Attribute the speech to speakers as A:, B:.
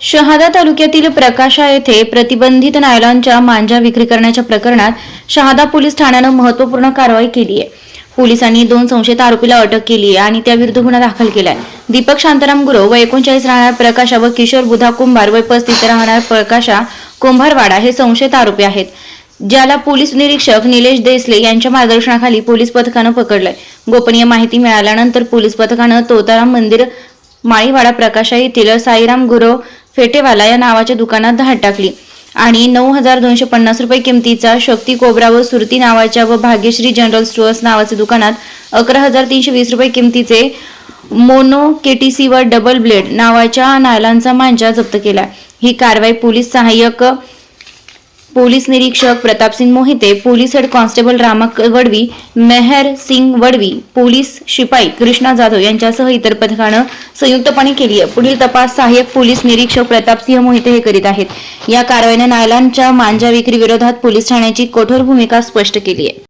A: शहादा तालुक्यातील प्रकाशा येथे प्रतिबंधित नायलॉनच्या मांजा विक्री करण्याच्या प्रकरणात शहादा पोलीस ठाण्यानं महत्त्वपूर्ण कारवाई केली आहे. पोलिसांनी दोन संशयित आरोपीला अटक केली आहे आणि त्याविरुद्ध गुन्हा दाखल केलाय. दीपक शांताराम गुरव व एकोणचाळीस राहणार प्रकाशा व किशोर बुधा कुंभार व पस्तीस राहणार प्रकाशा कुंभारवाडा हे संशयित आरोपी आहेत. ज्याला पोलीस निरीक्षक निलेश देसले यांच्या मार्गदर्शनाखाली पोलीस पथकानं पकडलंय. गोपनीय माहिती मिळाल्यानंतर पोलीस पथकानं तोताराम मंदिर माळीवाडा प्रकाशा येथील साईराम गुरव फेटेवाला या नावाच्या दुकानात धाड टाकली. आणि नऊ हजार दोनशे पन्नास रुपये किमतीचा शक्ती कोबरा व सुरती नावाच्या व भाग्यश्री जनरल स्टोअर्स नावाच्या दुकानात अकरा हजार तीनशे वीस रुपये किमतीचे मोनो केटीसी व डबल ब्लेड नावाच्या नायलांचा मांजा जप्त केला. ही कारवाई पोलीस सहाय्यक पोलीस निरीक्षक Pratapsingh Mohite police head constable रामक वडवी मेहर सिंग वडवी पोलीस शिपाई कृष्णा जाधव यांच्यासह इतर पथकानं संयुक्तपणे केली आहे. पुढील तपास सहाय्यक पोलीस निरीक्षक प्रतापसिंह मोहिते हे करीत आहेत. या कारवाईनं नायलांच्या मांजा विक्री विरोधात पोलीस ठाण्याची कठोर भूमिका स्पष्ट केली आहे.